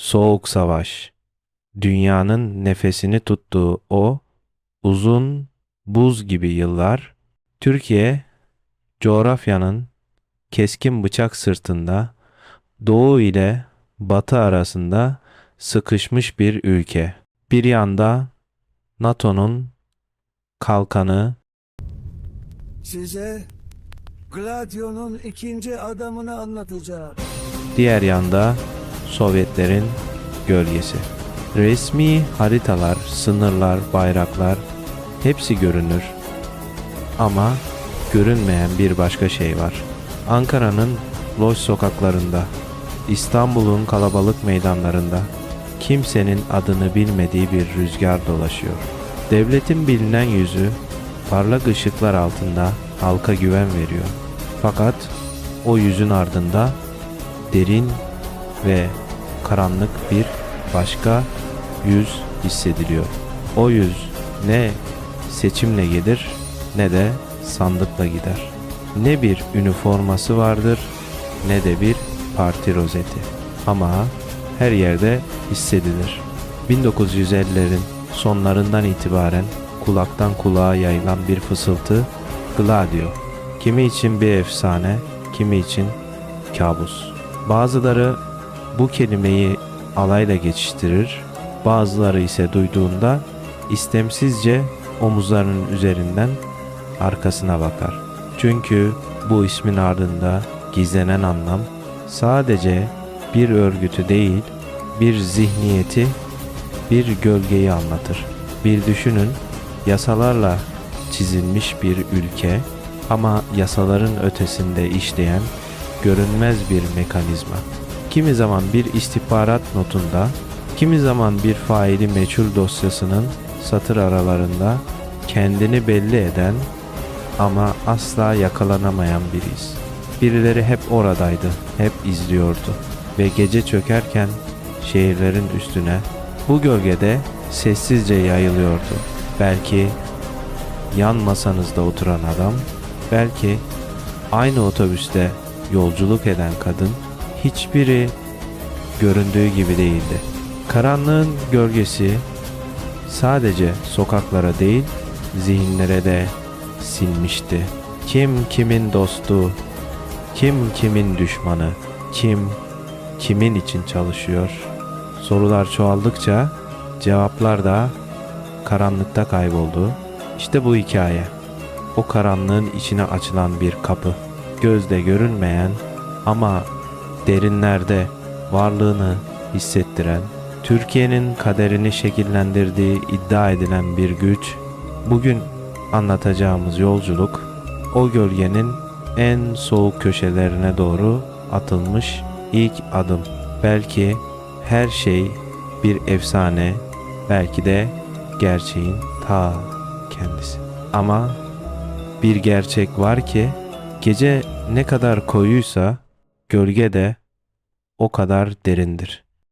soğuk savaş. Dünyanın nefesini tuttuğu o uzun buz gibi yıllar Türkiye coğrafyanın keskin bıçak sırtında doğu ile batı arasında sıkışmış bir ülke. Bir yanda NATO'nun kalkanı Size Gladio'nun ikinci adamını anlatacağım. Diğer yanda Sovyetlerin gölgesi. Resmi haritalar, sınırlar, bayraklar hepsi görünür. Ama görünmeyen bir başka şey var. Ankara'nın loş sokaklarında, İstanbul'un kalabalık meydanlarında kimsenin adını bilmediği bir rüzgar dolaşıyor. Devletin bilinen yüzü parlak ışıklar altında halka güven veriyor. Fakat o yüzün ardında derin ve karanlık bir başka yüz hissediliyor. O yüz ne seçimle gelir ne de sandıkla gider. Ne bir üniforması vardır ne de bir parti rozeti. Ama her yerde hissedilir. 1950'lerin sonlarından itibaren kulaktan kulağa yayılan bir fısıltı Gladio. Kimi için bir efsane, kimi için kabus. Bazıları bu kelimeyi alayla geçiştirir, bazıları ise duyduğunda istemsizce omuzlarının üzerinden arkasına bakar. Çünkü bu ismin ardında gizlenen anlam sadece bir örgütü değil, bir zihniyeti, bir gölgeyi anlatır. Bir düşünün, yasalarla çizilmiş bir ülke ama yasaların ötesinde işleyen görünmez bir mekanizma. Kimi zaman bir istihbarat notunda, kimi zaman bir faili meçhul dosyasının satır aralarında kendini belli eden ama asla yakalanamayan biriyiz. Birileri hep oradaydı, hep izliyordu ve gece çökerken şehirlerin üstüne bu gölgede sessizce yayılıyordu. Belki yan masanızda oturan adam, belki aynı otobüste yolculuk eden kadın hiçbiri göründüğü gibi değildi. Karanlığın gölgesi sadece sokaklara değil zihinlere de sinmişti. Kim kimin dostu, kim kimin düşmanı, kim kimin için çalışıyor? Sorular çoğaldıkça cevaplar da karanlıkta kayboldu. İşte bu hikaye. O karanlığın içine açılan bir kapı. Gözde görünmeyen ama derinlerde varlığını hissettiren, Türkiye'nin kaderini şekillendirdiği iddia edilen bir güç, bugün anlatacağımız yolculuk, o gölgenin en soğuk köşelerine doğru atılmış ilk adım. Belki her şey bir efsane, belki de gerçeğin ta kendisi. Ama bir gerçek var ki gece ne kadar koyuysa gölge de o kadar derindir.